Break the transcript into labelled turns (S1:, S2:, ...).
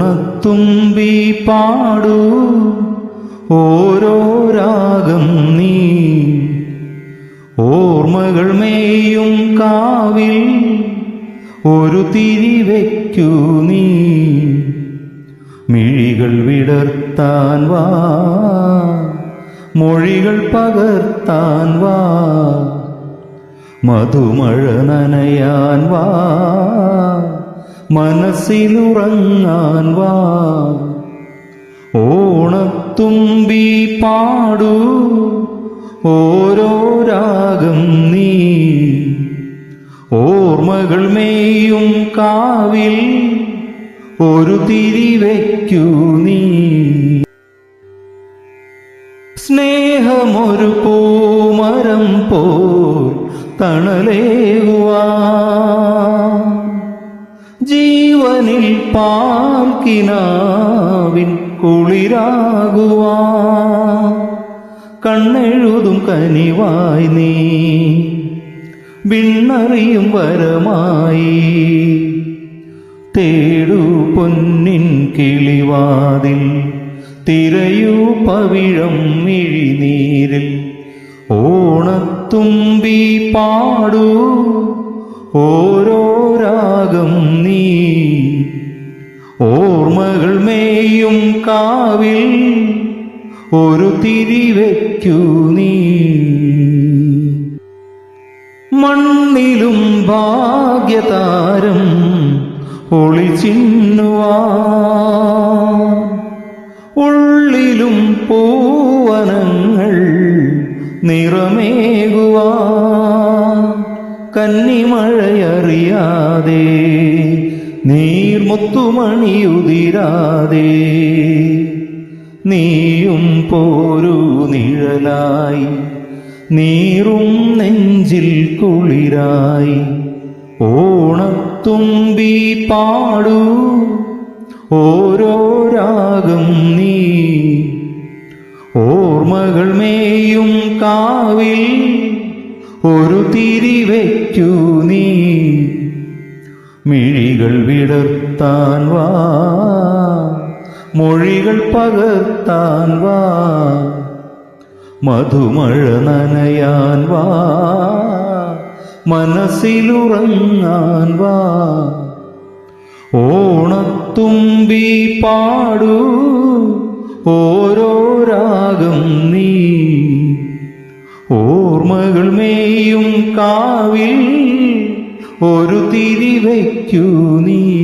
S1: ഓണത്തുമ്പി പാടൂ ഓരോ രാഗം നീ. ഒരു തിരി വയ്ക്കൂ നീ. മിഴികൾ വിടർത്താൻ വാ. മൊഴികൾ പകർത്താൻ വാ. മധുമഴ നനയാൻ വാ. മനസ്സിലുറങ്ങാൻ വാ. ഓണത്തുമ്പി പാടൂ. ഓരോ രാഗം നീ. ഓർമ്മകൾ മേയും കാവിൽ ഒരു തിരി വയ്ക്കൂ നീ. സ്നേഹമൊരു പൂമരം പോൽ തണലേകുവാ ജീവനിൽ പാൽക്കിനാവിൻ കുളിരാകുവാ കണ്ണെഴുതും കനിവായി നീ. വിണ്ണറിയും വരമായി. തേടൂ പൊന്നിൻ കിളിവാതിൽ തിരയൂ പവിഴം മിഴിനീരിൽ. ഓണത്തുമ്പി പാടൂ ഓരോ രാഗം നീ. ഓർമ്മകൾ മേയും കാവിൽ ഒരു തിരിവെക്കൂ നീ. ഭാഗ്യതാരം ഒളിച്ചിന്നുവാ ഉള്ളിലും പൂവനങ്ങൾ നിറമേകുവാ. കന്നിമഴയറിയാതെ നീർമുത്തുമണിയുതിരാതെ നീയും പോരു നിഴലായി നീറും നെഞ്ചിൽ കുളിരായി. ഓണത്തുമ്പി പാടൂ. ഓരോ രാഗം നീ. ഓർമ്മകൾ മേയും കാവിൽ. ഒരു തിരി വയ്ക്കൂ നീ. മിഴികൾ വിടർത്താൻ വാ. മൊഴികൾ പകർത്താൻ വാ. മധുമഴ നനയാൻ വാ മനസ്സിലുറങ്ങാൻ വാ. ഓണത്തുമ്പി പാടൂ ഓരോ രാഗം നീ. ഓർമ്മകൾ മേയും കാവിൽ ഒരു തിരി വയ്ക്കൂ നീ.